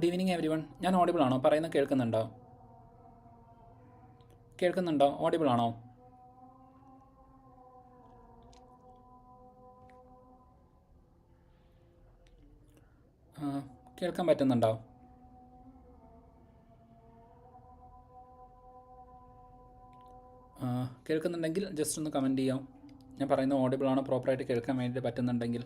Good evening everyone ഞാൻ audible ആണോ? പറയുന്ന കേൾക്കുന്നുണ്ടോ? കേൾക്കുന്നുണ്ടോ? ഓഡിബിൾ ആണോ? കേൾക്കാൻ പറ്റുന്നുണ്ടോ? കേൾക്കുന്നുണ്ടെങ്കിൽ ജസ്റ്റ് ഒന്ന് കമന്റ് ചെയ്യാം. ഞാൻ പറയുന്ന ഓഡിബിൾ ആണോ? പ്രോപ്പറായിട്ട് കേൾക്കാൻ വേണ്ടിയിട്ട് പറ്റുന്നുണ്ടെങ്കിൽ.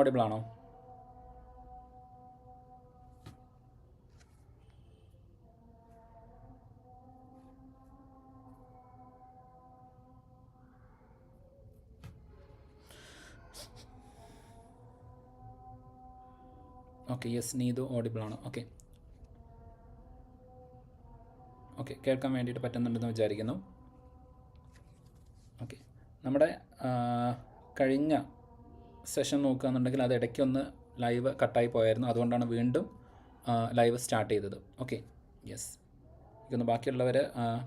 ഓഡിബിൾ ആണോ? ഓക്കെ യെസ് നീതു ഓഡിബിൾ ആണ്. ഓക്കെ ഓക്കെ കേൾക്കാൻ വേണ്ടിയിട്ട് പറ്റുന്നുണ്ടെന്ന് വിചാരിക്കുന്നു. ഓക്കെ നമ്മുടെ കഴിഞ്ഞ സെഷൻ നോക്കുകയാണെന്നുണ്ടെങ്കിൽ അത് ഇടയ്ക്കൊന്ന് ലൈവ് കട്ടായി പോയായിരുന്നു. അതുകൊണ്ടാണ് വീണ്ടും ലൈവ് സ്റ്റാർട്ട് ചെയ്തത്. ഓക്കെ യെസ് ഇതൊന്ന് ബാക്കിയുള്ളവർ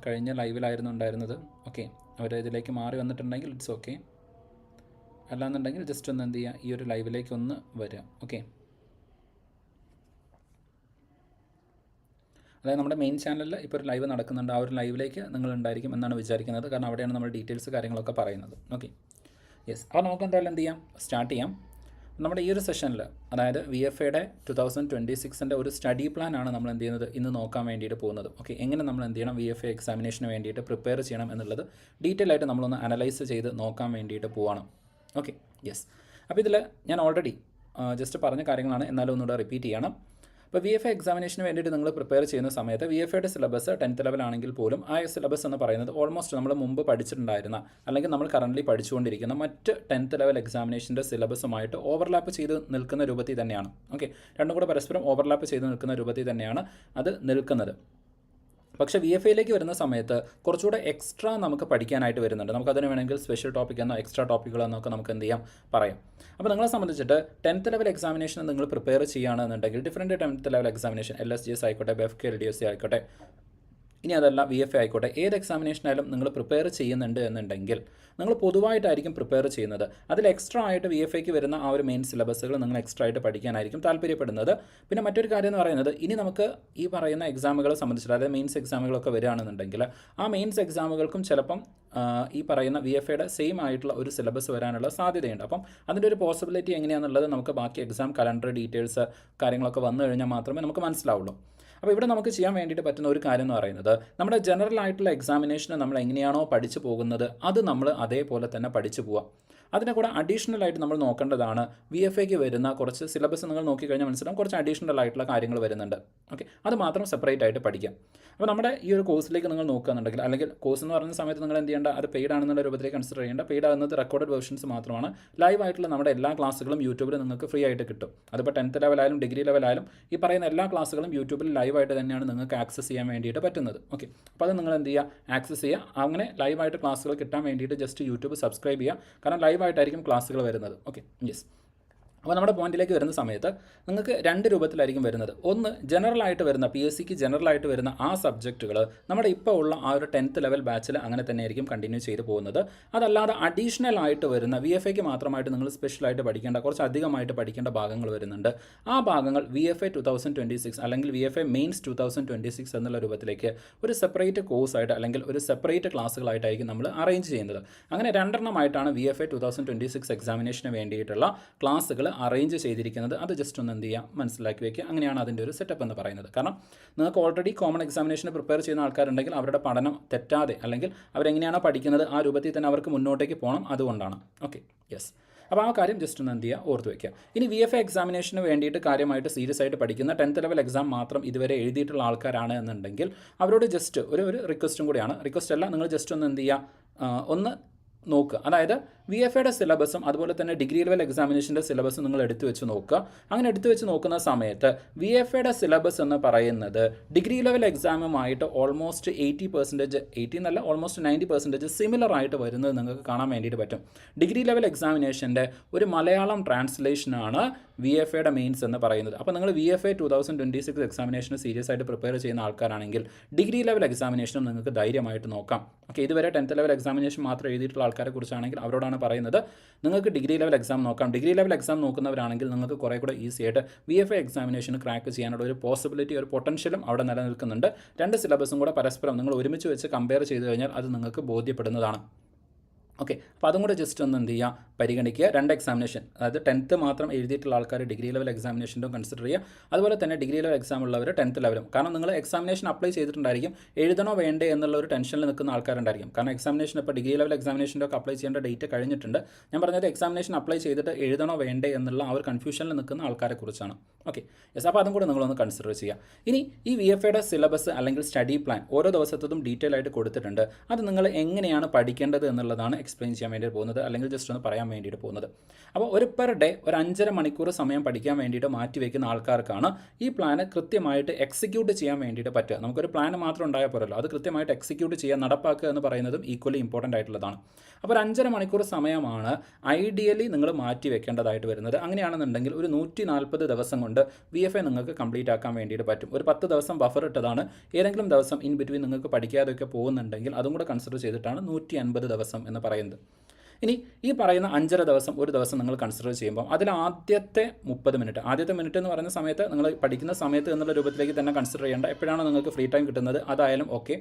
കഴിഞ്ഞ ലൈവിലായിരുന്നു ഉണ്ടായിരുന്നത്. ഓക്കെ അവർ ഇതിലേക്ക് മാറി വന്നിട്ടുണ്ടെങ്കിൽ ഇറ്റ്സ് ഓക്കെ അല്ലാന്നുണ്ടെങ്കിൽ ജസ്റ്റ് ഒന്ന് എന്ത് ചെയ്യുക ഈ ഒരു ലൈവിലേക്ക് ഒന്ന് വരിക. ഓക്കെ അതായത് നമ്മുടെ മെയിൻ ചാനലിൽ ഇപ്പോൾ ഒരു ലൈവ് നടക്കുന്നുണ്ട്. ആ ഒരു ലൈവിലേക്ക് നിങ്ങൾ ഉണ്ടായിരിക്കും എന്നാണ് വിചാരിക്കുന്നത്. കാരണം അവിടെയാണ് നമ്മൾ ഡീറ്റെയിൽസ് കാര്യങ്ങളൊക്കെ പറയുന്നത്. ഓക്കെ യെസ് അപ്പോൾ നമുക്ക് എന്തായാലും എന്ത് ചെയ്യാം? സ്റ്റാർട്ട് ചെയ്യാം. നമ്മുടെ ഈ ഒരു സെഷനിൽ അതായത് വി എഫ് എയുടെ ടു തൗസൻഡ് ട്വന്റി സിക്സിന്റെ ഒരു സ്റ്റഡി പ്ലാൻ ആണ് നമ്മൾ എന്ത് ചെയ്യുന്നത്? ഇന്ന് നോക്കാൻ വേണ്ടിയിട്ട് പോകുന്നത്. ഓക്കെ എങ്ങനെ നമ്മൾ എന്ത് ചെയ്യണം? വി എഫ് എ എക്സാമിനേഷന് വേണ്ടിയിട്ട് പ്രിപ്പയർ ചെയ്യണം എന്നുള്ളത് ഡീറ്റെയിൽ ആയിട്ട് നമ്മളൊന്ന് അനലൈസ് ചെയ്ത് നോക്കാൻ വേണ്ടിയിട്ട് പോവാണ്. ഓക്കെ യെസ് അപ്പോൾ ഇതിൽ ഞാൻ ഓൾറെഡി ജസ്റ്റ് പറഞ്ഞ കാര്യങ്ങളാണ്. എന്നാലും ഒന്നുകൂടെ റിപ്പീറ്റ് ചെയ്യണം. അപ്പോൾ വി എഫ് എ എക്സാമിനേഷന് വേണ്ടിയിട്ട് നിങ്ങൾ പ്രിപ്പയർ ചെയ്യുന്ന സമയത്ത് വി എഫ് എയുടെ സിലബസ് ടെൻത്ത് ലെവൽ ആണെങ്കിൽ പോലും ആ സിലബസ് എന്ന് പറയുന്നത് ഓൾമോസ്റ്റ് നമ്മൾ മുമ്പ് പഠിച്ചിട്ടുണ്ടായിരുന്ന അല്ലെങ്കിൽ നമ്മൾ കറന്റ് പഠിച്ചുകൊണ്ടിരിക്കുന്ന മറ്റ് ടെൻത്ത് ലെവൽ എക്സാമിനേഷന്റെ സിലബസുമായിട്ട് ഓവർലാപ്പ് ചെയ്ത് നിൽക്കുന്ന രൂപത്തിൽ തന്നെയാണ്. ഓക്കെ രണ്ടും കൂടെ പരസ്പരം ഓവർലാപ്പ് ചെയ്ത് നിൽക്കുന്ന രൂപത്തിൽ തന്നെയാണ് അത് നിൽക്കുന്നത്. പക്ഷേ വി എഫ് എയിലേക്ക് വരുന്ന സമയത്ത് കുറച്ചുകൂടെ എക്സ്ട്രാ നമുക്ക് പഠിക്കാനായിട്ട് വരുന്നുണ്ട്. നമുക്ക് അതിന് വേണമെങ്കിൽ സ്പെഷ്യൽ ടോപ്പിക് എന്നോ എക്സ്ട്രാ ടോപ്പിക്കുകൾ നമുക്ക് എന്ത് ചെയ്യാം? പറയാം. അപ്പോൾ നിങ്ങളെ സംബന്ധിച്ചിട്ട് ടെൻത്ത് ലെവൽ എക്സാമിനേഷൻ നിങ്ങൾ പ്രിപ്പയർ ചെയ്യുകയാണെന്നുണ്ടെങ്കിൽ different tenth level examination L S G S ആയിക്കോട്ടെ ബെഫ് K L D S C ആയിക്കോട്ടെ ഇനി അതല്ല വി എഫ് ആയിക്കോട്ടെ. ഏത് എക്സാമിനേഷനായാലും നിങ്ങൾ പ്രിപ്പയർ ചെയ്യുന്നുണ്ട് എന്നുണ്ടെങ്കിൽ നിങ്ങൾ പൊതുവായിട്ടായിരിക്കും പ്രിപ്പയർ ചെയ്യുന്നത്. അതിൽ എക്സ്ട്രാ ആയിട്ട് വി എഫ് എക്ക് വരുന്ന ആ ഒരു മെയിൻ സിലബസുകൾ നിങ്ങൾ എക്സ്ട്രാ ആയിട്ട് പഠിക്കാനായിരിക്കും താല്പര്യപ്പെടുന്നത്. പിന്നെ മറ്റൊരു കാര്യം എന്ന് പറയുന്നത് ഇനി നമുക്ക് ഈ പറയുന്ന എക്സാമുകളെ സംബന്ധിച്ചിട്ട് അതായത് മെയിൻസ് എക്സാമുകളൊക്കെ വരികയാണെന്നുണ്ടെങ്കിൽ ആ മെയിൻസ് എക്സാമുകൾക്കും ചിലപ്പം ഈ പറയുന്ന വി എഫ് എയുടെ സെയിം ആയിട്ടുള്ള ഒരു സിലബസ് വരാനുള്ള സാധ്യതയുണ്ട്. അപ്പം അതിന്റെ ഒരു പോസിബിലിറ്റി എങ്ങനെയാണെന്നുള്ളത് നമുക്ക് ബാക്കി എക്സാം കലണ്ടർ ഡീറ്റെയിൽസ് കാര്യങ്ങളൊക്കെ വന്നു കഴിഞ്ഞാൽ മാത്രമേ നമുക്ക് മനസ്സിലാവുള്ളൂ. അപ്പോൾ ഇവിടെ നമുക്ക് ചെയ്യാൻ വേണ്ടിയിട്ട് പറ്റുന്ന ഒരു കാര്യം എന്ന് പറയുന്നത് നമ്മുടെ ജനറൽ ആയിട്ടുള്ള എക്സാമിനേഷന് നമ്മൾ എങ്ങനെയാണോ പഠിച്ചു പോകുന്നത് അത് നമ്മൾ അതേപോലെ തന്നെ പഠിച്ചു പോവാം. അതിനെ കൂടെ അഡീഷണൽ ആയിട്ട് നമ്മൾ നോക്കേണ്ടതാണ്. വി എഫ് എക്ക് വരുന്ന കുറച്ച് സിലബസ് നിങ്ങൾ നോക്കിക്കഴിഞ്ഞാൽ മനസ്സിലാവും. കുറച്ച് അഡീഷണൽ ആയിട്ടുള്ള കാര്യങ്ങൾ വരുന്നുണ്ട്. ഓക്കെ അത് മാത്രം സെപ്പറേറ്റ് ആയിട്ട് പഠിക്കാം. അപ്പോൾ നമ്മുടെ ഈ ഒരു കോഴ്സിലേക്ക് നിങ്ങൾ നോക്കുകയാണെന്നുണ്ടെങ്കിൽ അല്ലെങ്കിൽ കോഴ്സ് എന്ന് പറയുന്ന സമയത്ത് നിങ്ങൾ എന്ത് ചെയ്യേണ്ട അത് പെയ്ഡ് ആണെന്നുള്ള രൂപത്തിലേക്ക് കൺസിഡർ ചെയ്യേണ്ട പെയ്ഡ് ആകുന്നത് റെക്കോർഡഡ് വെർഷൻസ് മാത്രമാണ്. ലൈവ് ആയിട്ടുള്ള നമ്മുടെ എല്ലാ ക്ലാസ്സുകളും യൂട്യൂബിൽ നിങ്ങൾക്ക് ഫ്രീ ആയിട്ട് കിട്ടും. അതിപ്പോൾ ടെൻത്ത് ലെവലായാലും ഡിഗ്രി ലെവലായാലും ഈ പറയുന്ന എല്ലാ ക്ലാസ്സുകളും യൂട്യൂബിൽ ലൈവായിട്ട് തന്നെയാണ് നിങ്ങൾക്ക് ആക്സസ് ചെയ്യാൻ വേണ്ടിയിട്ട് പറ്റുന്നത്. ഓക്കെ അപ്പോൾ അത് നിങ്ങൾ എന്ത് ചെയ്യുക ആക്സസ് ചെയ്യുക. അങ്ങനെ ലൈവായിട്ട് ക്ലാസ്സുകൾ കിട്ടാൻ വേണ്ടിയിട്ട് ജസ്റ്റ് യൂട്യൂബ് സബ്സ്ക്രൈബ് ചെയ്യുക. കാരണം ലൈവായിട്ടായിരിക്കും ക്ലാസ്സുകൾ വരുന്നത്. ഓക്കെ യെസ് അപ്പോൾ നമ്മുടെ പോയിന്റിലേക്ക് വരുന്ന സമയത്ത് നിങ്ങൾക്ക് രണ്ട് രൂപത്തിലായിരിക്കും വരുന്നത്. ഒന്ന് ജനറൽ ആയിട്ട് വരുന്ന പി എസ് സിക്ക് ജനറൽ ആയിട്ട് വരുന്ന ആ സബ്ജക്റ്റുകൾ നമ്മുടെ ഇപ്പോൾ ഉള്ള ആ ഒരു ടെൻത്ത് ലെവൽ ബാച്ചിൽ അങ്ങനെ തന്നെ ആയിരിക്കും കണ്ടിന്യൂ ചെയ്തു പോകുന്നത്. അതല്ലാതെ അഡീഷണൽ ആയിട്ട് വരുന്ന വി എഫ് എക്ക് മാത്രമായിട്ട് നിങ്ങൾ സ്പെഷ്യലായിട്ട് പഠിക്കേണ്ട കുറച്ച് അധികമായിട്ട് പഠിക്കേണ്ട ഭാഗങ്ങൾ വരുന്നുണ്ട്. ആ ഭാഗങ്ങൾ V F A two thousand twenty six അല്ലെങ്കിൽ V F A mains two thousand twenty six എന്നുള്ള രൂപത്തിലേക്ക് ഒരു സെപ്പറേറ്റ് കോഴ്സായിട്ട് അല്ലെങ്കിൽ ഒരു സെപ്പറേറ്റ് ക്ലാസ്സുകളായിട്ടായിരിക്കും നമ്മൾ അറേഞ്ച് ചെയ്യുന്നത്. അങ്ങനെ രണ്ടെണ്ണമായിട്ടാണ് V F A two thousand twenty six എക്സാമിനേഷന് വേണ്ടിയിട്ടുള്ള ക്ലാസ്സുകൾ അറേഞ്ച് ചെയ്തിരിക്കുന്നത്. അത് ജസ്റ്റ് ഒന്ന് എന്ത് ചെയ്യുക മനസ്സിലാക്കി വെക്കുക. അങ്ങനെയാണ് അതിന്റെ ഒരു സെറ്റപ്പ് എന്ന് പറയുന്നത്. കാരണം നിങ്ങൾക്ക് ഓൾറെഡി കോമൺ എക്സാമിനേഷന് പ്രിപ്പയർ ചെയ്യുന്ന ആൾക്കാരുണ്ടെങ്കിൽ അവരുടെ പഠനം തെറ്റാതെ അല്ലെങ്കിൽ അവരെങ്ങനെയാണോ പഠിക്കുന്നത് ആ രൂപത്തിൽ തന്നെ അവർക്ക് മുന്നോട്ടേക്ക് പോകണം അതുകൊണ്ടാണ്. ഓക്കെ യെസ് അപ്പോൾ ആ കാര്യം ജസ്റ്റ് ഒന്ന് എന്ത് ചെയ്യുക ഓർത്ത് വയ്ക്കുക ഇനി വി എഫ് എക്സാമിനേഷന് വേണ്ടിയിട്ട് കാര്യമായിട്ട് സീരിയസ് ആയിട്ട് പഠിക്കുന്ന ടെൻത്ത് ലെവൽ എക്സാം മാത്രം ഇതുവരെ എഴുതിയിട്ടുള്ള ആൾക്കാരാണ് എന്നുണ്ടെങ്കിൽ അവരോട് ജസ്റ്റ് ഒരു ഒരു റിക്വസ്റ്റും കൂടിയാണ്. റിക്വസ്റ്റ് അല്ല. നിങ്ങൾ ജസ്റ്റ് ഒന്ന് എന്ത് ചെയ്യുക? ഒന്ന് നോക്കുക. അതായത് വി എഫ് എയുടെ സിലബസും അതുപോലെ തന്നെ ഡിഗ്രി ലെവൽ എക്സാമിനേഷന്റെ സിലബസും നിങ്ങൾ എടുത്തു വെച്ച് നോക്കുക. അങ്ങനെ എടുത്തു വെച്ച് നോക്കുന്ന സമയത്ത് വി എഫ് എയുടെ സിലബസ് എന്ന് പറയുന്നത് ഡിഗ്രി ലെവൽ എക്സാമുമായിട്ട് ഓൾമോസ്റ്റ് എയ്റ്റി പെർസെന്റേജ് എയ്റ്റി എന്നല്ല ഓൾമോസ്റ്റ് നയന്റി പെർസെന്റേജ് സിമിലർ ആയിട്ട് വരുന്നത് നിങ്ങൾക്ക് കാണാൻ വേണ്ടിയിട്ട് പറ്റും. ഡിഗ്രി ലെവൽ എക്സാമിനേഷന്റെ ഒരു മലയാളം ട്രാൻസ്ലേഷനാണ് വി എഫ് എയുടെ മെയിൻസ് എന്ന് പറയുന്നത്. അപ്പോൾ നിങ്ങൾ V F A two thousand twenty six എക്സാമിനേഷന് serious ആയിട്ട് പ്രിപ്പയർ ചെയ്യുന്ന ആൾക്കാരാണെങ്കിൽ ഡിഗ്രി ലെവൽ എക്സാമിനേഷനും നിങ്ങൾക്ക് ധൈര്യമായിട്ട് നോക്കാം. ഓക്കെ ഇതുവരെ ടെൻത്ത് ലെവൽ എക്സാമിനേഷൻ മാത്രം എഴുതിയിട്ടുള്ള ആൾക്കാരെ കുറിച്ചാണെങ്കിൽ അവരോടാണ് പറയുന്നത്. നിങ്ങൾക്ക് ഡിഗ്രി ലെവൽ എക്സാം നോക്കാം. ഡിഗ്രി ലെവൽ എക്സാം നോക്കുന്നവരാണെങ്കിൽ നിങ്ങൾക്ക് കുറേ കൂടെ ഈസി ആയിട്ട് വി എഫ് എ എക്സാമിനേഷന് ക്രാക്ക് ചെയ്യാനുള്ള ഒരു പോസിബിലിറ്റി ഒരു പൊട്ടൻഷ്യലും അവിടെ നിലനിൽക്കുന്നുണ്ട്. രണ്ട് സിലബസും കൂടെ പരസ്പരം നിങ്ങൾ ഒരുമിച്ച് വെച്ച് കമ്പയർ ചെയ്ത് കഴിഞ്ഞാൽ അത് നിങ്ങൾക്ക് ബോധ്യപ്പെടുന്നതാണ്. ഓക്കെ അപ്പോൾ അതും കൂടെ ജസ്റ്റ് ഒന്ന് എന്ത് ചെയ്യുക പരിഗണിക്കുക. രണ്ട് എക്സാമിനേഷൻ അതായത് ടെൻത്ത് മാത്രം എഴുതിയിട്ടുള്ള ആൾക്കാർ ഡിഗ്രി ലെവൽ എക്സാമിനേഷന്റെ കൺസിഡർ ചെയ്യുക. അതുപോലെ തന്നെ ഡിഗ്രി ലെവൽ എക്സാം ഉള്ളവർ ടെൻത്ത് ലെവലും കാരണം നിങ്ങൾ എക്സാമിനേഷൻ അപ്ലൈ ചെയ്തിട്ടുണ്ടായിരിക്കും. എഴുതണോ വേണ്ടേ എന്നുള്ള ഒരു ടെൻഷനിൽ നിൽക്കുന്ന ആൾക്കാരുണ്ടായിരിക്കും. കാരണം എക്സാമിനേഷൻ ഇപ്പോൾ ഡിഗ്രി ലെവൽ എക്സാമിനേഷന്റെ ഒക്കെ അപ്ലൈ ചെയ്യേണ്ട ഡേറ്റ് കഴിഞ്ഞിട്ടുണ്ട്. ഞാൻ പറഞ്ഞത് എക്സാമിനേഷൻ അപ്ലൈ ചെയ്തിട്ട് എഴുതണോ വേണ്ടേ എന്നുള്ള ആ ഒരു കൺഫ്യൂഷനിൽ നിൽക്കുന്ന ആൾക്കാരെ കുറിച്ചാണ്. ഓക്കെ യെസ് അപ്പോൾ അതും കൂടെ നിങ്ങളൊന്ന് കൺസിഡർ ചെയ്യുക. ഇനി ഈ വി എഫ് എയുടെ സിലബസ് അല്ലെങ്കിൽ സ്റ്റഡി പ്ലാൻ ഓരോ ദിവസത്തതും ഡീറ്റെയിൽ ആയിട്ട് കൊടുത്തിട്ടുണ്ട്. അത് നിങ്ങൾ എങ്ങനെയാണ് പഠിക്കേണ്ടത് എന്നുള്ളതാണ് എക്സ്പ്ലെയിൻ ചെയ്യാൻ വേണ്ടി പോകുന്നത് അല്ലെങ്കിൽ ജസ്റ്റ് ഒന്ന് പറയാൻ വേണ്ടിയിട്ട് പോകുന്നത്. അപ്പോൾ ഒരു പെർ ഡേ ഒരു അഞ്ചര മണിക്കൂർ സമയം പഠിക്കാൻ വേണ്ടിയിട്ട് മാറ്റി വയ്ക്കുന്ന ആൾക്കാർക്കാണ് ഈ പ്ലാൻ കൃത്യമായിട്ട് എക്സിക്യൂട്ട് ചെയ്യാൻ വേണ്ടിയിട്ട് പറ്റുക. നമുക്കൊരു പ്ലാൻ മാത്രം ഉണ്ടായാൽ പോരല്ലോ. അത് കൃത്യമായിട്ട് എക്സിക്യൂട്ട് ചെയ്യാൻ നടപ്പാക്കുക എന്ന് പറയുന്നതും ഈക്വലി ഇമ്പോർട്ടന്റ് ആയിട്ടുള്ളതാണ്. അപ്പോൾ ഒരു അഞ്ചര മണിക്കൂർ സമയമാണ് ഐഡിയലി നിങ്ങൾ മാറ്റി വെക്കേണ്ടതായിട്ട് വരുന്നത്. അങ്ങനെയാണെന്നുണ്ടെങ്കിൽ ഒരു നൂറ്റി നാൽപ്പത് ദിവസം കൊണ്ട് വി എഫ് എ നിങ്ങൾക്ക് കംപ്ലീറ്റ് ആക്കാൻ വേണ്ടിയിട്ട് പറ്റും. ഒരു പത്ത് ദിവസം ബഫർ ഇട്ടതാണ്. ഏതെങ്കിലും ദിവസം ഇൻ ബിറ്റ്വീൻ നിങ്ങൾക്ക് പഠിക്കാതെയൊക്കെ പോകുന്നുണ്ടെങ്കിൽ അതും കൂടെ കൺസിഡർ ചെയ്തിട്ടാണ് നൂറ്റി അൻപത് ദിവസം എന്ന് പറയുന്നത്. ഇനി ഈ പറയുന്ന അഞ്ചര ദിവസം ഒരു ദിവസം നിങ്ങൾ കൺസിഡർ ചെയ്യുമ്പോൾ അതിൽ ആദ്യത്തെ മുപ്പത് മിനിറ്റ് ആദ്യത്തെ മിനിറ്റ് എന്ന് പറയുന്ന സമയത്ത് നിങ്ങൾ പഠിക്കുന്ന സമയത്ത് എന്നുള്ള രൂപത്തിലേക്ക് തന്നെ കൺസിഡർ ചെയ്യേണ്ട എപ്പോഴാണ് നിങ്ങൾക്ക് ഫ്രീ ടൈം കിട്ടുന്നത് അതായാലും ഓക്കെ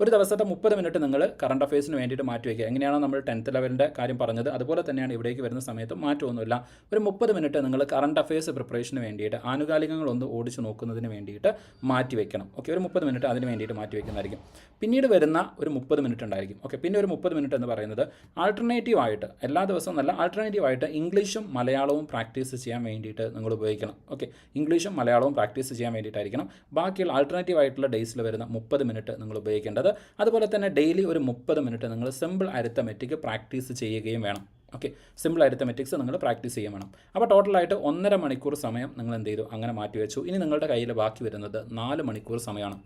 ഒരു ദിവസത്തെ മുപ്പത് മിനിറ്റ് നിങ്ങൾ കറണ്ട് അഫയേഴ്സിന് വേണ്ടിയിട്ട് മാറ്റി വയ്ക്കുക എങ്ങനെയാണോ നമ്മൾ ടെൻത്ത് ലെവലിന്റെ കാര്യം പറഞ്ഞത് അതുപോലെ തന്നെയാണ് ഇവിടേക്ക് വരുന്ന സമയത്ത് മാറ്റമൊന്നുമില്ല. ഒരു മുപ്പത് മിനിറ്റ് നിങ്ങൾ കറണ്ട് അഫയേഴ്സ് പ്രിപ്പറേഷന് വേണ്ടിയിട്ട് ആനുകാലികങ്ങളൊന്ന് ഓടിച്ച് നോക്കുന്നതിന് വേണ്ടിയിട്ട് മാറ്റി വയ്ക്കണം ഓക്കെ ഒരു മുപ്പത് മിനിറ്റ് അതിന് വേണ്ടിയിട്ട് മാറ്റി വയ്ക്കുന്നതായിരിക്കും പിന്നീട് വരുന്ന ഒരു മുപ്പത് മിനിറ്റ് ഉണ്ടായിരിക്കും. ഓക്കെ പിന്നെ ഒരു മുപ്പത് മിനിറ്റ് എന്ന് പറയുന്നത് ആൾട്ടർനേറ്റീവ് ആയിട്ട് എല്ലാ ദിവസവും നല്ല ആൾട്ടർനേറ്റീവ് ആയിട്ട് ഇംഗ്ലീഷും മലയാളവും പ്രാക്ടീസ് ചെയ്യാൻ വേണ്ടിയിട്ട് നിങ്ങൾ ഉപയോഗിക്കണം. ഓക്കെ ഇംഗ്ലീഷും മലയാളവും പ്രാക്ടീസ് ചെയ്യാൻ വേണ്ടിയിട്ടായിരിക്കണം. ബാക്കിയുള്ള ആൾട്ടർനേറ്റീവ് ആയിട്ടുള്ള ഡേയ്സിൽ വരുന്ന മുപ്പത് മിനിറ്റ് നിങ്ങൾ ഉപയോഗിക്കേണ്ടത് അതുപോലെ തന്നെ ഡെയിലി ഒരു മുപ്പത് മിനിറ്റ് നിങ്ങൾ സിമ്പിൾ അരിത്തമെറ്റിക് പ്രാക്ടീസ് ചെയ്യുകയും വേണം. ഓക്കെ സിമ്പിൾ അരിത്തമെറ്റിക്സ് നിങ്ങൾ പ്രാക്ടീസ് ചെയ്യാൻ വേണം. അപ്പോൾ ടോട്ടലായിട്ട് ഒന്നര മണിക്കൂർ സമയം നിങ്ങൾ എന്ത് ചെയ്തു? അങ്ങനെ മാറ്റി വെച്ചു. ഇനി നിങ്ങളുടെ കയ്യിൽ ബാക്കി വരുന്നത് നാല് മണിക്കൂർ സമയമാണ്.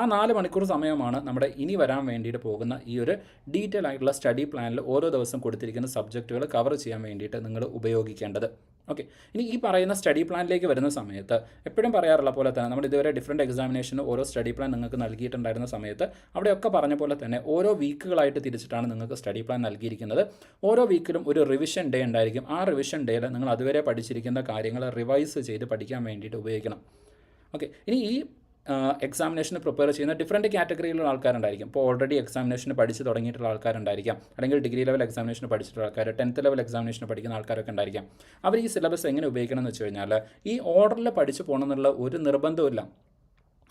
ആ നാല് മണിക്കൂർ സമയമാണ് നമ്മുടെ ഇനി വരാൻ വേണ്ടിയിട്ട് പോകുന്ന ഈ ഒരു ഡീറ്റെയിൽ ആയിട്ടുള്ള സ്റ്റഡി പ്ലാനിൽ ഓരോ ദിവസം കൊടുത്തിരിക്കുന്ന സബ്ജക്റ്റുകൾ കവർ ചെയ്യാൻ വേണ്ടിയിട്ട് നിങ്ങൾ ഉപയോഗിക്കേണ്ടത്. ഓക്കെ ഇനി ഈ പറയുന്ന സ്റ്റഡി പ്ലാനിലേക്ക് വരുന്ന സമയത്ത് എപ്പോഴും പറയാറുള്ള പോലെ തന്നെ നമ്മൾ ഇതുവരെ ഡിഫറെന്റ് എക്സാമിനേഷന് ഓരോ സ്റ്റഡി പ്ലാൻ നിങ്ങൾക്ക് നൽകിയിട്ടുണ്ടായിരുന്ന സമയത്ത് അവിടെയൊക്കെ പറഞ്ഞ പോലെ തന്നെ ഓരോ വീക്കുകളായിട്ട് തിരിച്ചിട്ടാണ് നിങ്ങൾക്ക് സ്റ്റഡി പ്ലാൻ നൽകിയിരിക്കുന്നത്. ഓരോ വീക്കിലും ഒരു റിവിഷൻ ഡേ ഉണ്ടായിരിക്കും. ആ റിവിഷൻ ഡേയിൽ നിങ്ങൾ അതുവരെ പഠിച്ചിരിക്കുന്ന കാര്യങ്ങൾ റിവൈസ് ചെയ്ത് പഠിക്കാൻ വേണ്ടിയിട്ട് ഉപയോഗിക്കണം. ഓക്കെ ഇനി ഈ എക്സാമിനേഷന് പ്രിപ്പയർ ചെയ്യുന്ന ഡിഫറെന്റ് കാറ്റഗറിയിലുള്ള ആൾക്കാരുണ്ടായിരിക്കും. ഇപ്പോൾ ഓൾറെഡി എക്സാമിനേഷന് പഠിച്ച് തുടങ്ങിയിട്ടുള്ള ആൾക്കാരുണ്ടായിരിക്കാം. അല്ലെങ്കിൽ ഡിഗ്രി ലെവൽ എക്സാമിനേഷന് പഠിച്ചിട്ടുള്ള ആൾക്കാർ ടെൻത്ത് ലെവൽ എക്സാമിനേഷന് പഠിക്കുന്ന ആൾക്കാരൊക്കെ ഉണ്ടായിരിക്കാം. അവർ ഈ സിലബസ് എങ്ങനെ ഉപയോഗിക്കണം എന്ന് വെച്ച് കഴിഞ്ഞാൽ ഈ ഓർഡറിൽ പഠിച്ചു പോകണമെന്നുള്ള ഒരു നിർബന്ധമില്ല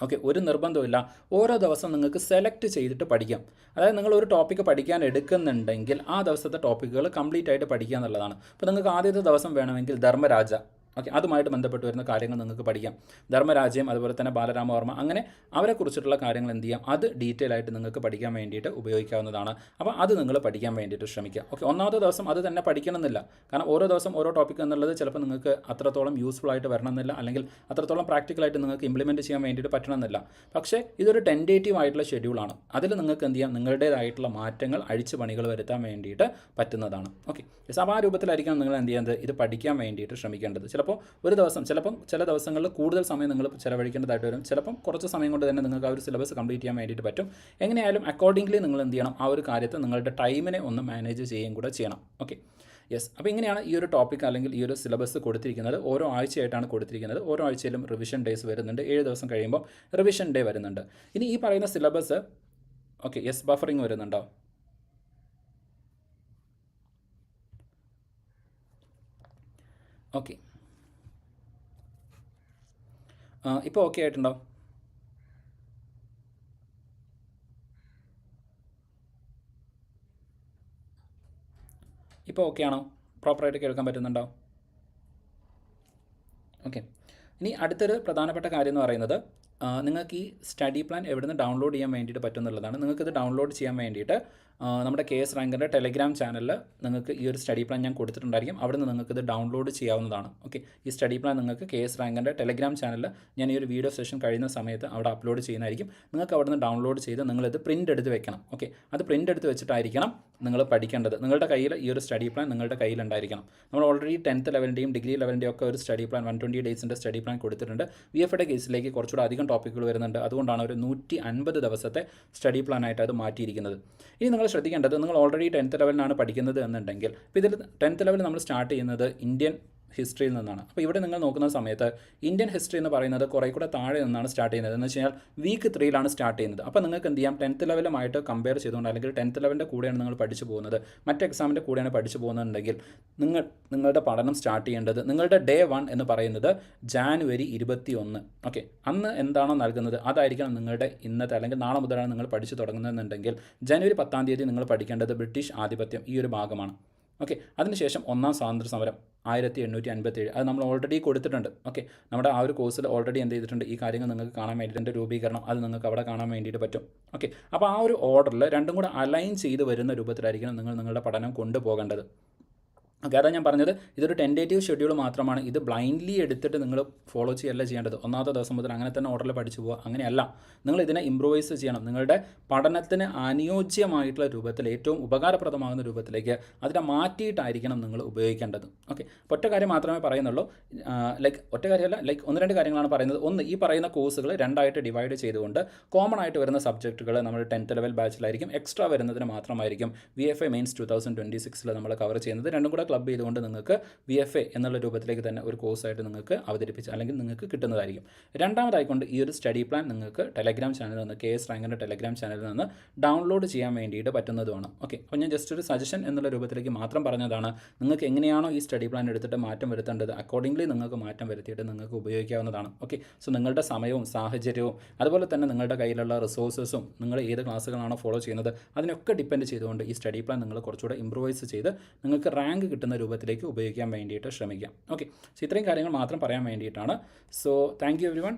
ഓക്കെ ഒരു നിർബന്ധമില്ല ഓരോ ദിവസം നിങ്ങൾക്ക് സെലക്ട് ചെയ്തിട്ട് പഠിക്കാം. അതായത് നിങ്ങൾ ഒരു ടോപ്പിക്ക് പഠിക്കാൻ എടുക്കുന്നുണ്ടെങ്കിൽ ആ ദിവസത്തെ ടോപ്പിക്കുകൾ കംപ്ലീറ്റ് ആയിട്ട് പഠിക്കുക എന്നുള്ളതാണ്. അപ്പോൾ നിങ്ങൾക്ക് ആദ്യത്തെ ദിവസം വേണമെങ്കിൽ ധർമ്മരാജ. ഓക്കെ അതുമായിട്ട് ബന്ധപ്പെട്ട് വരുന്ന കാര്യങ്ങൾ നിങ്ങൾക്ക് പഠിക്കാം. ധർമ്മരാജ്യം അതുപോലെ തന്നെ ബാലരാമവർമ്മ അങ്ങനെ അവരെക്കുറിച്ചിട്ടുള്ള കാര്യങ്ങൾ എന്ത് ചെയ്യാം? അത് ഡീറ്റെയിൽ ആയിട്ട് നിങ്ങൾക്ക് പഠിക്കാൻ വേണ്ടിയിട്ട് ഉപയോഗിക്കാവുന്നതാണ്. അപ്പോൾ അത് നിങ്ങൾ പഠിക്കാൻ വേണ്ടിയിട്ട് ശ്രമിക്കുക. ഓക്കെ ഒന്നാമത്തെ ദിവസം അത് തന്നെ പഠിക്കണമെന്നില്ല. കാരണം ഓരോ ദിവസം ഓരോ ടോപ്പിക് എന്നുള്ളത് ചിലപ്പോൾ നിങ്ങൾക്ക് അത്രത്തോളം യൂസ്ഫുൾ ആയിട്ട് വരണമെന്നില്ല. അല്ലെങ്കിൽ അത്രത്തോളം പ്രാക്ടിക്കലായിട്ട് നിങ്ങൾക്ക് ഇംപ്ലിമെന്റ് ചെയ്യാൻ വേണ്ടിയിട്ട് പറ്റണമെന്നില്ല. പക്ഷേ ഇതൊരു ടെൻഡേറ്റീവ് ആയിട്ടുള്ള ഷെഡ്യൂളാണ് അതിൽ നിങ്ങൾക്ക് എന്ത് ചെയ്യാം? നിങ്ങളുടേതായിട്ടുള്ള മാറ്റങ്ങൾ അഴിച്ചു പണികൾ വരുത്താൻ വേണ്ടിയിട്ട് പറ്റുന്നതാണ്. ഓക്കെ അപ്പോൾ ആ രൂപത്തിലായിരിക്കണം നിങ്ങൾ എന്ത് ചെയ്യുന്നത് ഇത് പഠിക്കാൻ വേണ്ടിയിട്ട് ശ്രമിക്കേണ്ടത്. ചിലപ്പോൾ ഒരു ദിവസം ചിലപ്പം ചില ദിവസങ്ങളിൽ കൂടുതൽ സമയം നിങ്ങൾ ചിലവഴിക്കേണ്ടതായിട്ട് വരും. ചിലപ്പം കുറച്ച് സമയം കൊണ്ട് തന്നെ നിങ്ങൾക്ക് ആ ഒരു സിലബസ് കംപ്ലീറ്റ് ചെയ്യാൻ വേണ്ടിയിട്ട് പറ്റും. എങ്ങനെയായാലും അക്കോർഡിംഗ്ലി നിങ്ങൾ എന്ത് ചെയ്യണം? ആ ഒരു കാര്യത്തെ നിങ്ങളുടെ ടൈമിനെ ഒന്ന് മാനേജ് ചെയ്യുകയും കൂടെ ചെയ്യണം. ഓക്കെ യെസ് അപ്പോൾ ഇങ്ങനെയാണ് ഈ ഒരു ടോപ്പിക് അല്ലെങ്കിൽ ഈ ഒരു സിലബസ് കൊടുത്തിരിക്കുന്നത്. ഓരോ ആഴ്ചയായിട്ടാണ് കൊടുത്തിരിക്കുന്നത്. ഓരോ ആഴ്ചയിലും റിവിഷൻ ഡേയ്സ് വരുന്നുണ്ട്. ഏഴ് ദിവസം കഴിയുമ്പോൾ റിവിഷൻ ഡേ വരുന്നുണ്ട്. ഇനി ഈ പറയുന്ന സിലബസ് ഓക്കെ യെസ് ബഫറിങ് വരുന്നുണ്ടോ? ഓക്കെ ഇപ്പോൾ ഓക്കെ ആയിട്ടുണ്ടോ? ഇപ്പോൾ ഓക്കെ ആണോ? പ്രോപ്പറായിട്ട് കേൾക്കാൻ പറ്റുന്നുണ്ടോ? ഓക്കെ ഇനി അടുത്തൊരു പ്രധാനപ്പെട്ട കാര്യം എന്ന് പറയുന്നത് നിങ്ങൾക്ക് ഈ സ്റ്റഡി പ്ലാൻ എവിടെ നിന്ന് ഡൗൺലോഡ് ചെയ്യാൻ വേണ്ടിയിട്ട് പറ്റുന്നുള്ളതാണ്. നിങ്ങൾക്കിത് ഡൗൺലോഡ് ചെയ്യാൻ വേണ്ടിയിട്ട് നമ്മുടെ കെ എസ് റാങ്കിന്റെ ടെലിഗ്രാം ചാനലിൽ നിങ്ങൾക്ക് ഈ ഒരു സ്റ്റഡി പ്ലാൻ ഞാൻ കൊടുത്തിട്ടുണ്ടായിരിക്കും. അവിടെ നിന്ന് നിങ്ങൾക്ക് ഇത് ഡൗൺലോഡ് ചെയ്യാവുന്നതാണ്. ഓക്കെ ഈ സ്റ്റഡി പ്ലാൻ നിങ്ങൾക്ക് കെ എസ് റാങ്കിന്റെ ടെലിഗ്രാം ചാനലിൽ ഞാൻ ഈ ഒരു വീഡിയോ സെഷൻ കഴിയുന്ന സമയത്ത് അവിടെ അപ്ലോഡ് ചെയ്യുന്നതായിരിക്കും. നിങ്ങൾക്ക് അവിടെ നിന്ന് ഡൗൺലോഡ് ചെയ്ത് നിങ്ങളിത് പ്രിന്റ് എടുത്ത് വെക്കണം. ഓക്കെ അത് പ്രിന്റ് എടുത്ത് വെച്ചിട്ടായിരിക്കണം നിങ്ങൾ പഠിക്കേണ്ടത്. നിങ്ങളുടെ കയ്യിൽ ഈ ഒരു സ്റ്റഡി പ്ലാൻ നിങ്ങളുടെ കയ്യിലുണ്ടായിരിക്കണം നമ്മൾ ഓൾറെഡി ടെൻത്ത് ലെവലിന്റെയും ഡിഗ്രി ലെവലിന്റെയും ഒക്കെ ഒരു സ്റ്റഡി പ്ലാൻ വൺ ട്വന്റി ഡേയ്സിന്റെ സ്റ്റഡി പ്ലാൻ കൊടുത്തിട്ടുണ്ട്. വി എഫ് കേസിലേക്ക് കുറച്ചുകൂടെ അധികം ടോപ്പിക്കുകൾ വരുന്നുണ്ട്. അതുകൊണ്ടാണ് ഒരു നൂറ്റി അൻപത് ദിവസത്തെ സ്റ്റഡി പ്ലാനായിട്ട് അത് മാറ്റിയിരിക്കുന്നത്. ഇനി നിങ്ങൾ ശ്രദ്ധിക്കേണ്ടത് നിങ്ങൾ ഓൾറെഡി ടെൻത്ത് ലെവലിനാണ് പഠിക്കുന്നത് എന്നുണ്ടെങ്കിൽ. ഇപ്പോൾ ഇതിൽ ടെൻത്ത് ലെവൽ നമ്മൾ സ്റ്റാർട്ട് ചെയ്യുന്നത് ഇന്ത്യൻ ഹിസ്റ്ററിയിൽ നിന്നാണ്. അപ്പോൾ ഇവിടെ നിങ്ങൾ നോക്കുന്ന സമയത്ത് ഇന്ത്യൻ ഹിസ്റ്ററി എന്ന് പറയുന്നത് കുറേ കൂടെ താഴെ നിന്നാണ് സ്റ്റാർട്ട് ചെയ്യുന്നത്. എന്ന് വെച്ച് കഴിഞ്ഞാൽ വീക്ക് ത്രീയിലാണ് സ്റ്റാർട്ട് ചെയ്യുന്നത്. അപ്പോൾ നിങ്ങൾക്ക് എന്ത് ചെയ്യാം? ടെൻത്ത് ലെവലുമായിട്ട് കമ്പയർ ചെയ്തുകൊണ്ട് അല്ലെങ്കിൽ ടെൻത്ത് ലെവലിന്റെ കൂടെയാണ് നിങ്ങൾ പഠിച്ചു പോകുന്നത്. മറ്റ് എക്സാമിന്റെ കൂടെയാണ് പഠിച്ചു പോകുന്നുണ്ടെങ്കിൽ നിങ്ങൾ നിങ്ങളുടെ പഠനം സ്റ്റാർട്ട് ചെയ്യേണ്ടത് നിങ്ങളുടെ ഡേ വൺ എന്ന് പറയുന്നത് ജാനുവരി ഇരുപത്തി ഒന്ന് ഓക്കെ അന്ന് എന്താണോ നൽകുന്നത്? അതായിരിക്കണം നിങ്ങളുടെ ഇന്നത്തെ അല്ലെങ്കിൽ നാളെ മുതലാണ് നിങ്ങൾ പഠിച്ചു തുടങ്ങുന്നതെന്നുണ്ടെങ്കിൽ ജനുവരി പത്താം തീയതി നിങ്ങൾ പഠിക്കേണ്ടത് ബ്രിട്ടീഷ് ആധിപത്യം ഈ ഒരു ഭാഗമാണ്. ഓക്കെ അതിനുശേഷം ഒന്നാം സ്വാതന്ത്ര്യ സമരം ആയിരത്തി എണ്ണൂറ്റി അൻപത്തേഴ് അത് നമ്മൾ ഓൾറെഡി കൊടുത്തിട്ടുണ്ട്. ഓക്കെ നമ്മുടെ ആ ഒരു കോഴ്സിൽ ഓൾറെഡി എന്ത് ചെയ്തിട്ടുണ്ട്? ഈ കാര്യങ്ങൾ നിങ്ങൾക്ക് കാണാൻ വേണ്ടിയിട്ട് രൂപീകരണം അത് നിങ്ങൾക്ക് അവിടെ കാണാൻ വേണ്ടിയിട്ട് പറ്റും. ഓക്കെ അപ്പോൾ ആ ഒരു ഓർഡറിൽ രണ്ടും കൂടെ അലൈൻ ചെയ്ത് വരുന്ന രൂപത്തിലായിരിക്കണം നിങ്ങൾ നിങ്ങളുടെ പഠനം കൊണ്ടുപോകേണ്ടത്. ഓക്കെ അതാണ് ഞാൻ പറഞ്ഞത്. ഇതൊരു ടെന്റേറ്റീവ് ഷെഡ്യൂൾ മാത്രമാണ്. ഇത് ബ്ലൈൻഡ്ലി എടുത്തിട്ട് നിങ്ങൾ ഫോളോ ചെയ്യല്ല ചെയ്യേണ്ടത്. ഒന്നാമത്തെ ദിവസം മുതൽ അങ്ങനെ തന്നെ ഓർഡറിൽ പഠിച്ചു പോകുക അങ്ങനെയല്ല. നിങ്ങൾ ഇതിനെ ഇമ്പ്രൂവൈസ് ചെയ്യണം. നിങ്ങളുടെ പഠനത്തിന് അനുയോജ്യമായിട്ടുള്ള രൂപത്തിൽ ഏറ്റവും ഉപകാരപ്രദമാകുന്ന രൂപത്തിലേക്ക് അതിനെ മാറ്റിയിട്ടായിരിക്കണം നിങ്ങൾ ഉപയോഗിക്കേണ്ടത്. ഓക്കെ ഒറ്റ കാര്യം മാത്രമേ പറയുന്നുള്ളൂ. ലൈക്ക് ഒറ്റ കാര്യമല്ല ലൈക്ക് ഒന്ന് രണ്ട് കാര്യങ്ങളാണ് പറയുന്നത്. ഒന്ന് ഈ പറയുന്ന കോഴ്സുകൾ രണ്ടായിട്ട് ഡിവൈഡ് ചെയ്തുകൊണ്ട് കോമൺ ആയിട്ട് വരുന്ന സബ്ജക്റ്റുകൾ നമ്മൾ ടെൻത്ത് ലെവൽ ബാച്ചിലായിരിക്കും എക്സ്ട്രാ വരുന്നതിന് മാത്രമായിരിക്കും V F A mains two thousand twenty സിക്സിൽ നമ്മൾ കവർ ചെയ്യുന്നത്. രണ്ടും കൂടെ ക്ലബ് ചെയ്തുകൊണ്ട് നിങ്ങൾക്ക് ബി എഫ് എ എന്നുള്ള രൂപത്തിലേക്ക് തന്നെ ഒരു കോഴ്സായിട്ട് നിങ്ങൾക്ക് അവതരിപ്പിച്ച് അല്ലെങ്കിൽ നിങ്ങൾക്ക് കിട്ടുന്നതായിരിക്കും. രണ്ടാമതായിക്കൊണ്ട് ഈ ഒരു സ്റ്റഡി പ്ലാൻ നിങ്ങൾക്ക് ടെലഗ്രാം ചാനലിൽ നിന്ന് കെ എസ് റാങ്കിന്റെ ടെലഗ്രാം ചാനലിൽ നിന്ന് ഡൗൺലോഡ് ചെയ്യാൻ വേണ്ടിയിട്ട് പറ്റുന്നതുമാണ്. ഓക്കെ അപ്പോൾ ഞാൻ ജസ്റ്റ് ഒരു സജഷൻ എന്നുള്ള രൂപത്തിലേക്ക് മാത്രം പറഞ്ഞതാണ്. നിങ്ങൾക്ക് എങ്ങനെയാണോ ഈ സ്റ്റഡി പ്ലാൻ എടുത്തിട്ട് മാറ്റം വരുത്തേണ്ടത് അക്കോർഡിംഗ്ലി നിങ്ങൾക്ക് മാറ്റം വരുത്തിയിട്ട് നിങ്ങൾക്ക് ഉപയോഗിക്കാവുന്നതാണ്. ഓക്കെ സോ നിങ്ങളുടെ സമയവും സാഹചര്യവും അതുപോലെ തന്നെ നിങ്ങളുടെ കയ്യിലുള്ള റിസോഴ്സസും നിങ്ങൾ ഏത് ക്ലാസ്സുകളാണോ ഫോളോ ചെയ്യുന്നത് അതിനൊക്കെ ഡിപ്പെൻഡ് ചെയ്തുകൊണ്ട് ഈ സ്റ്റഡി പ്ലാൻ നിങ്ങൾ കുറച്ചുകൂടെ ഇമ്പ്രൂവൈസ് ചെയ്ത് നിങ്ങൾക്ക് റാങ്ക് കിട്ടുന്ന രൂപത്തിലേക്ക് ഉപയോഗിക്കാൻ വേണ്ടിയിട്ട് ശ്രമിക്കാം. ഓക്കെ സോ ഇത്രയും കാര്യങ്ങൾ മാത്രം പറയാൻ വേണ്ടിയിട്ടാണ്. So thank you one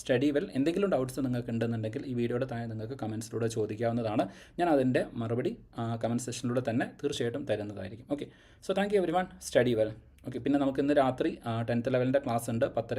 study well എന്തെങ്കിലും ഡൗട്ട്സ് നിങ്ങൾക്ക് ഉണ്ടെന്നുണ്ടെങ്കിൽ ഈ വീഡിയോയുടെ താഴെ നിങ്ങൾക്ക് കമൻസിലൂടെ ചോദിക്കാവുന്നതാണ്. ഞാൻ അതിന്റെ മറുപടി കമന്റ് സെഷനിലൂടെ തന്നെ തീർച്ചയായിട്ടും തരുന്നതായിരിക്കും. Okay so thank you everyone study well okay പിന്നെ നമുക്ക് ഇന്ന് രാത്രി ടെൻത്ത് ലെവലിന്റെ ക്ലാസ് ഉണ്ട്. പത്തര